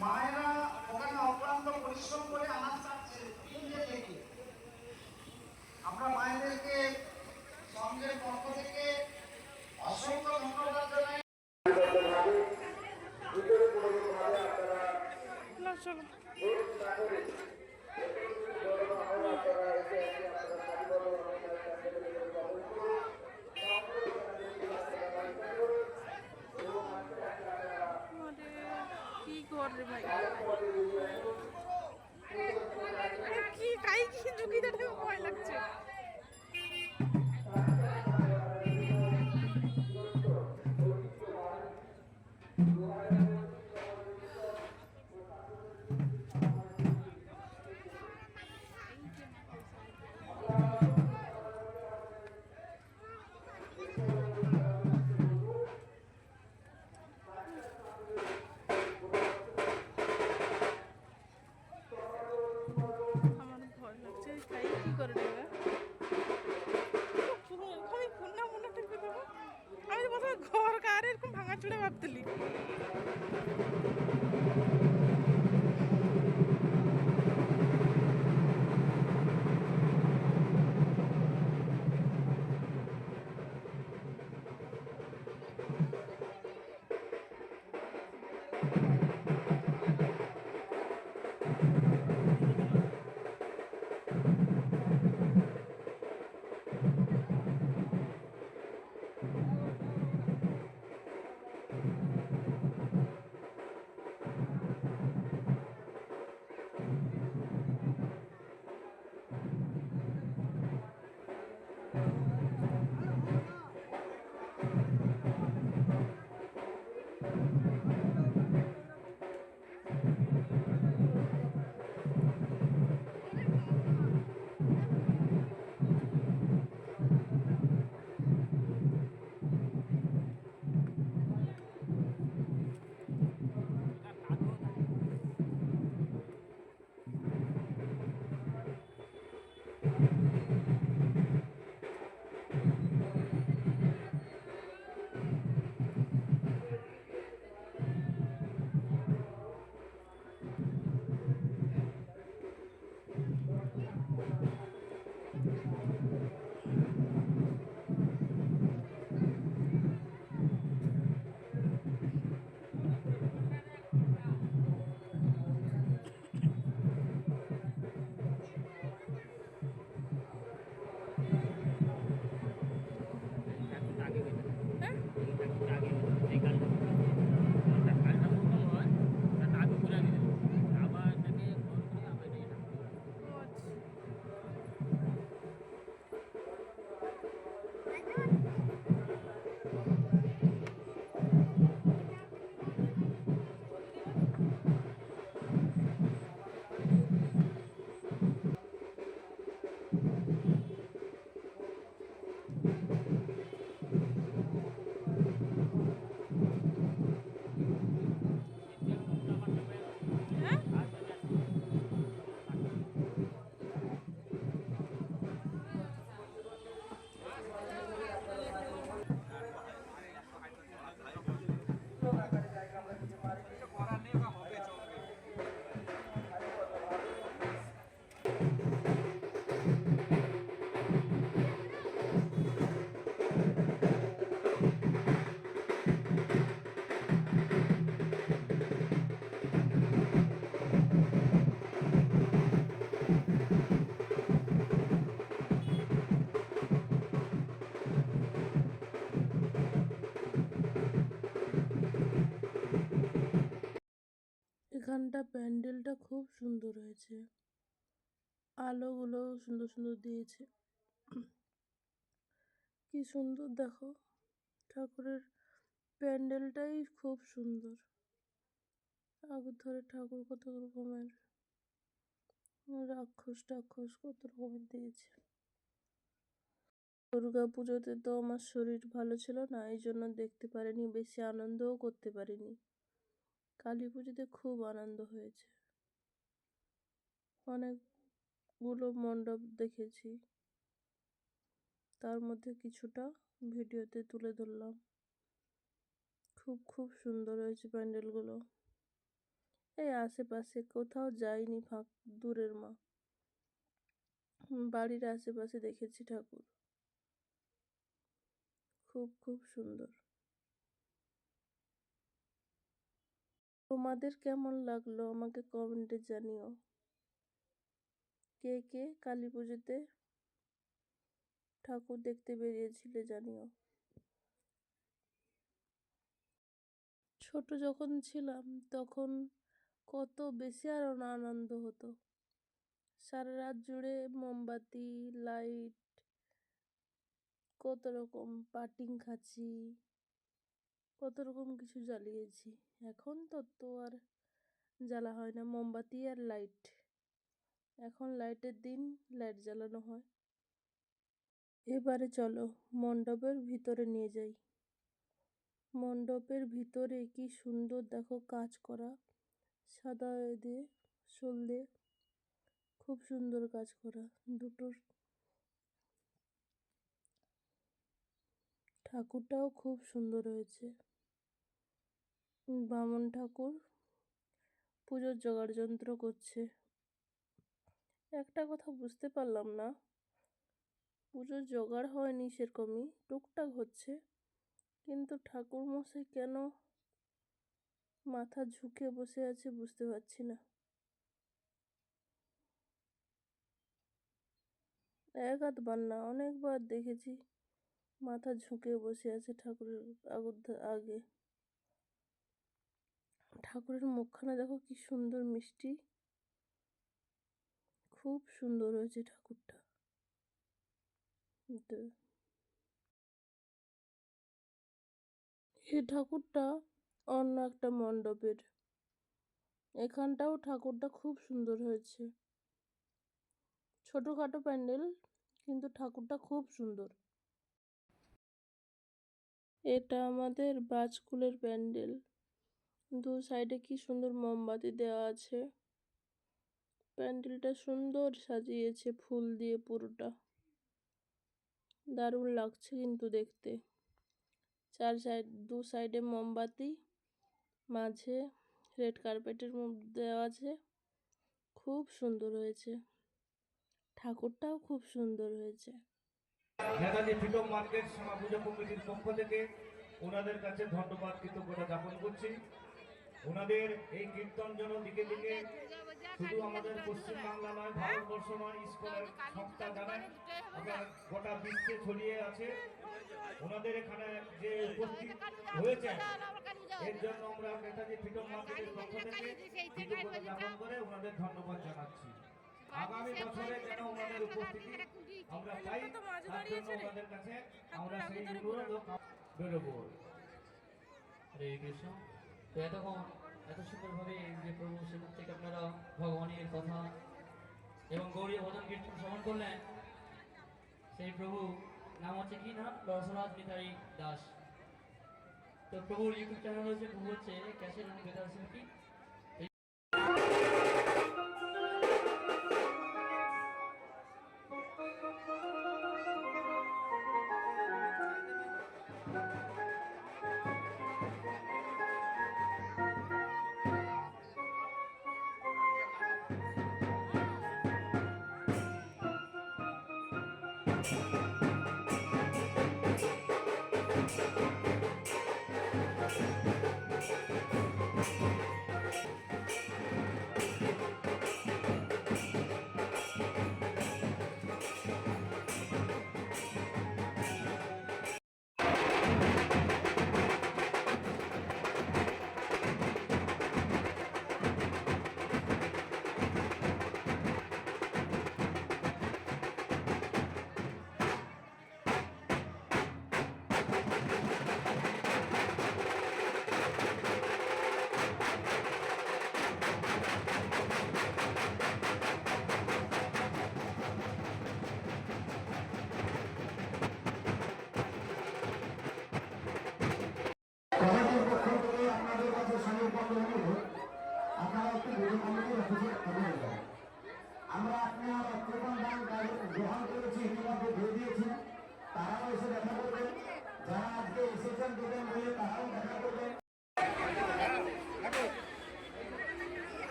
মায়েরা ওখানে অক্লান্ত পরিশ্রম করে আমরা মায়েদেরকে সঙ্গের পক্ষ থেকে অসংখ্য ধন্যবাদ জানাই চলো আরে, কি করে ভাই। কি কাই কি ঝুঁকি দেখে ভয় লাগছে। প্যান্ডেলটা খুব সুন্দর হয়েছে। আলোগুলো সুন্দর সুন্দর দিয়েছে। কি সুন্দর দেখো, ঠাকুরের প্যান্ডেলটাই খুব সুন্দর। আগের ধরে ঠাকুর কত রকমের, রাক্ষস টাক্ষস কত রকমের দিয়েছে। দুর্গা পুজোতে তো আমার শরীর ভালো ছিল না এই জন্য দেখতে পারিনি, বেশি আনন্দও করতে পারিনি। কালী পুজোতে খুব আনন্দ হয়েছে। অনেক অনেকগুলো মণ্ডপ দেখেছি। তার মধ্যে কিছুটা ভিডিওতে তুলে ধরলাম। খুব খুব সুন্দর হয়েছে প্যান্ডেলগুলো। এই আশেপাশে কোথাও যাইনি ফাঁক, দূরের মা। বাড়ির আশেপাশে দেখেছি ঠাকুর। খুব খুব সুন্দর। তোমাদের কেমন লাগল আমাকে কমেন্টে জানিও। কে কে কালী পুজোতে ঠাকুর দেখতে বেরিয়েছিলে জানিও। ছোট যখন ছিলাম তখন কত বেশি আরও না আনন্দ হতো। সারা রাত জুড়ে মোমবাতি লাইট কত রকম পাটিং খাচ্ছি কত রকম কিছু জ্বালিয়েছি। এখন তো তো আর জ্বালা হয় না, মোমবাতি আর লাইট। এখন লাইটের দিন, লাইট জ্বালানো হয়। এবারে চলো, মণ্ডপের ভিতরে নিয়ে যাই। মণ্ডপের ভিতরে কি সুন্দর দেখো কাজ করা। সাদা দিয়ে শোল খুব সুন্দর কাজ করা। দুটোর ঠাকুরটাও খুব সুন্দর হয়েছে। বামন ঠাকুর পুজোর জোগাড় যন্ত্র করছে। একটা কথা বুঝতে পারলাম না। পুজোর জোগাড় হয়নি সেরকমই, টুকটাক হচ্ছে। কিন্তু ঠাকুর মশাই কেন মাথা ঝুঁকে বসে আছে বুঝতে পারছি না। এক আধবার না, অনেকবার দেখেছি মাথা ঝুঁকে বসে আছে ঠাকুরের আগুর আগে। ঠাকুরের মুখখানা দেখো কি সুন্দর মিষ্টি। খুব সুন্দর হয়েছে ঠাকুরটা। এই ঠাকুরটা অন্য একটা মণ্ডপের। এখানটাও ঠাকুরটা খুব সুন্দর হয়েছে। ছোটোখাটো প্যান্ডেল, কিন্তু ঠাকুরটা খুব সুন্দর। এটা আমাদের বাজকুলের প্যান্ডেল। দু সাইডে কি সুন্দর মোমবাতি দেওয়া আছে। প্যান্ডেলটা সুন্দর সাজিয়েছে ফুল দিয়ে পুরোটা। দারুণ লাগছে কিন্তু দেখতে। চার সাইড, দু সাইডে মোমবাতি, মাঝে রেড কার্পেটের দেওয়া আছে। খুব সুন্দর হয়েছে। ঠাকুরটাও খুব সুন্দর হয়েছে। মার্কেট কমিটির পক্ষ থেকে ওনাদের কাছে ধন্যবাদ, কৃতজ্ঞতা জ্ঞাপন করছি। ওনাদের এই কীর্তন যেন দিকে দিকে শুধু আমাদের পশ্চিম বাংলা নয় ভারতবর্ষ নয় ইস্কনের সংস্থা জানেন গোটা বিশ্বে ছড়িয়ে আছে। ওনাদের এখানে যে উপস্থিত হয়েছে এর জন্য আমরা নেতাজি ফ্রিডম মার্কেটের পক্ষ থেকে কৃতজ্ঞতা জ্ঞাপন করে ওনাদের ধন্যবাদ জানাচ্ছি। আগামী বছরে যেন ওনাদের উপস্থিতি আমরা পাই তার জন্য ওনাদের কাছে আমরা সেই অনুরোধ বেরোবো হরে কৃষ্ণ। তো এতক্ষণ, এত সুন্দরভাবে যে প্রভু সেখান থেকে আপনারা ভগবানের কথা এবং গৌরী ভজন কীর্তন শ্রবণ করলেন, সেই প্রভু, নাম হচ্ছে কি নাম? রসরাজ নিতাই দাস। তো প্রভুর ইউটিউব চ্যানেল হচ্ছে প্রভু হচ্ছে ক্যাসেট এবং বেতার শিল্পী you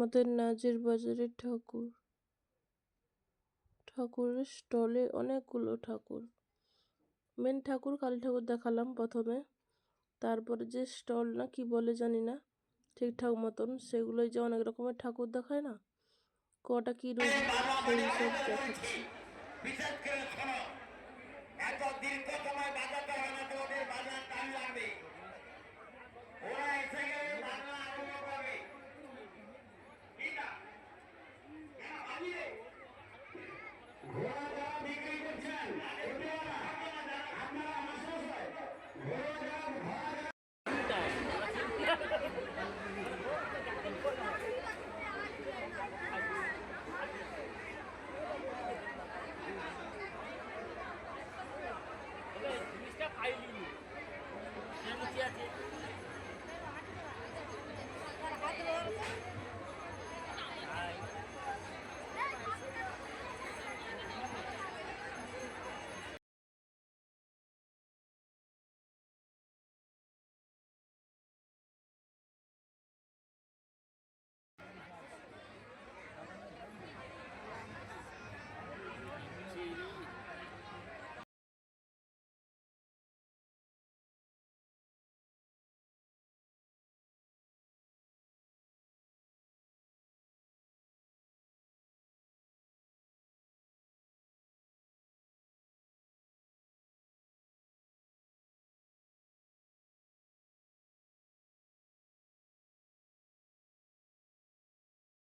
আমাদের নাজের বাজারের ঠাকুর। ঠাকুরের স্টলে অনেকগুলো ঠাকুর। মেন ঠাকুর কালী ঠাকুর দেখালাম প্রথমে। তারপরে যে স্টল না কি বলে জানি না ঠিকঠাক মতন সেগুলোই যে অনেক রকমের ঠাকুর দেখায় না কটা কি রূপ সেই সব দেখাচ্ছে।